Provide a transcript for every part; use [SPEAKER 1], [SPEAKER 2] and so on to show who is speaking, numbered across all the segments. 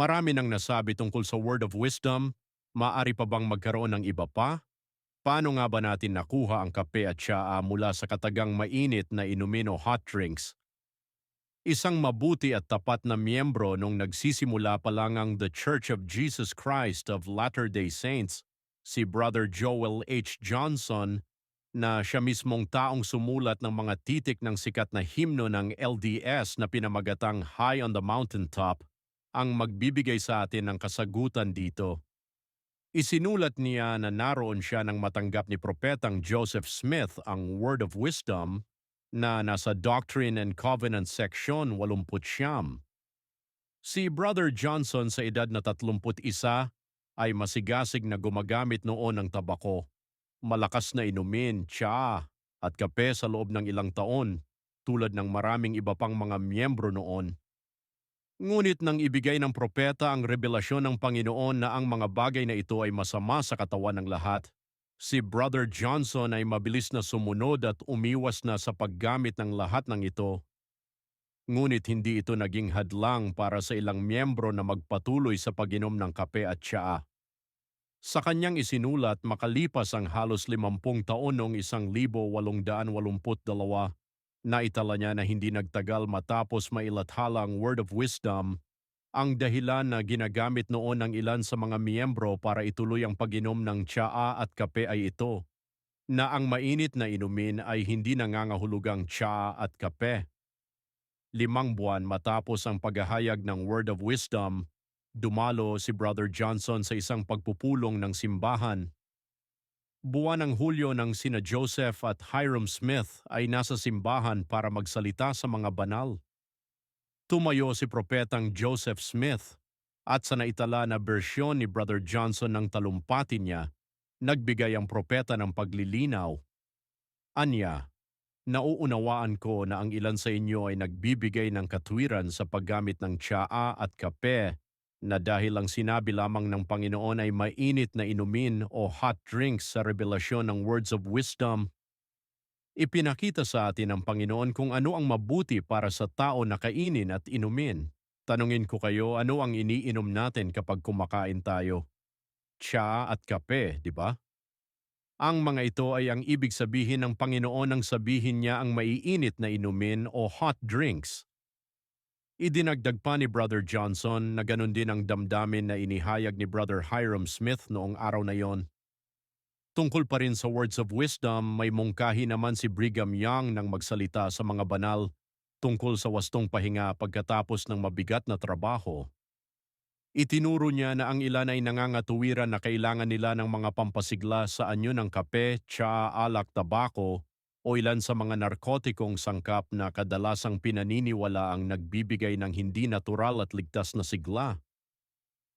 [SPEAKER 1] Marami nang nasabi tungkol sa word of wisdom, maari pa bang magkaroon ng iba pa? Paano nga ba natin nakuha ang kape at tsaa mula sa katagang mainit na inumin o hot drinks? Isang mabuti at tapat na miyembro nung nagsisimula pa lang ang The Church of Jesus Christ of Latter-day Saints, si Brother Joel H. Johnson, na siya mismong taong sumulat ng mga titik ng sikat na himno ng LDS na pinamagatang High on the Mountaintop, ang magbibigay sa atin ng kasagutan dito. Isinulat niya na naroon siya nang matanggap ni Propetang Joseph Smith ang Word of Wisdom na nasa Doctrine and Covenant section 80. Si Brother Johnson sa edad na 31 ay masigasig na gumagamit noon ng tabako, malakas na inumin, tsaa at kape sa loob ng ilang taon tulad ng maraming iba pang mga miyembro noon. Ngunit nang ibigay ng propeta ang revelasyon ng Panginoon na ang mga bagay na ito ay masama sa katawan ng lahat, si Brother Johnson ay mabilis na sumunod at umiwas na sa paggamit ng lahat ng ito. Ngunit hindi ito naging hadlang para sa ilang miyembro na magpatuloy sa paginom ng kape at tsaa. Sa kanyang isinulat makalipas ang halos limampung taon noong 1882, Naitala niya na hindi nagtagal matapos mailathala ang word of wisdom, ang dahilan na ginagamit noon ng ilan sa mga miyembro para ituloy ang paginom ng tsaa at kape ay ito, na ang mainit na inumin ay hindi nangangahulugang tsaa at kape. Limang buwan matapos ang paghahayag ng word of wisdom, dumalo si Brother Johnson sa isang pagpupulong ng simbahan Buwan ng Hulyo ng sina Joseph at Hiram Smith ay nasa simbahan para magsalita sa mga banal. Tumayo si propetang Joseph Smith at sa naitala na bersyon ni Brother Johnson ng talumpati niya, nagbigay ang propeta ng paglilinaw. Anya, nauunawaan ko na ang ilan sa inyo ay nagbibigay ng katwiran sa paggamit ng tsaa at kape na dahil ang sinabi lamang ng Panginoon ay mainit na inumin o hot drinks sa revelasyon ng words of wisdom, ipinakita sa atin ng Panginoon kung ano ang mabuti para sa tao na kainin at inumin. Tanungin ko kayo, ano ang iniinom natin kapag kumakain tayo? Tsa at kape, di ba? Ang mga ito ay ang ibig sabihin ng Panginoon nang sabihin niya ang maiinit na inumin o hot drinks Idinagdag pa ni Brother Johnson na ganun din ang damdamin na inihayag ni Brother Hiram Smith noong araw na yon. Tungkol pa rin sa words of wisdom, may mungkahi naman si Brigham Young nang magsalita sa mga banal tungkol sa wastong pahinga pagkatapos ng mabigat na trabaho. Itinuro niya na ang ilan ay nangangatuwiran na kailangan nila ng mga pampasigla sa anyo ng kape, tsa, alak, tabako o ilan sa mga narkotikong sangkap na kadalasang pinaniniwala ang nagbibigay ng hindi natural at ligtas na sigla.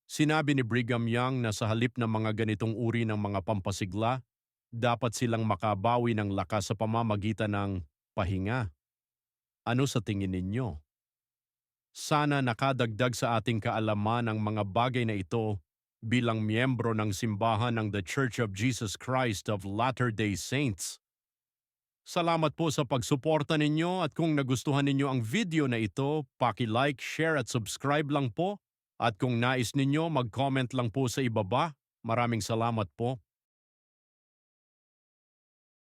[SPEAKER 1] Sinabi ni Brigham Young na sa halip ng mga ganitong uri ng mga pampasigla, dapat silang makabawi ng lakas sa pamamagitan ng pahinga. Ano sa tingin ninyo? Sana nakadagdag sa ating kaalaman ang mga bagay na ito bilang miyembro ng simbahan ng The Church of Jesus Christ of Latter-day Saints Salamat po sa pagsuporta ninyo at kung nagustuhan ninyo ang video na ito, paki-like, share at subscribe lang po. At kung nais ninyo, mag-comment lang po sa ibaba. Maraming salamat po.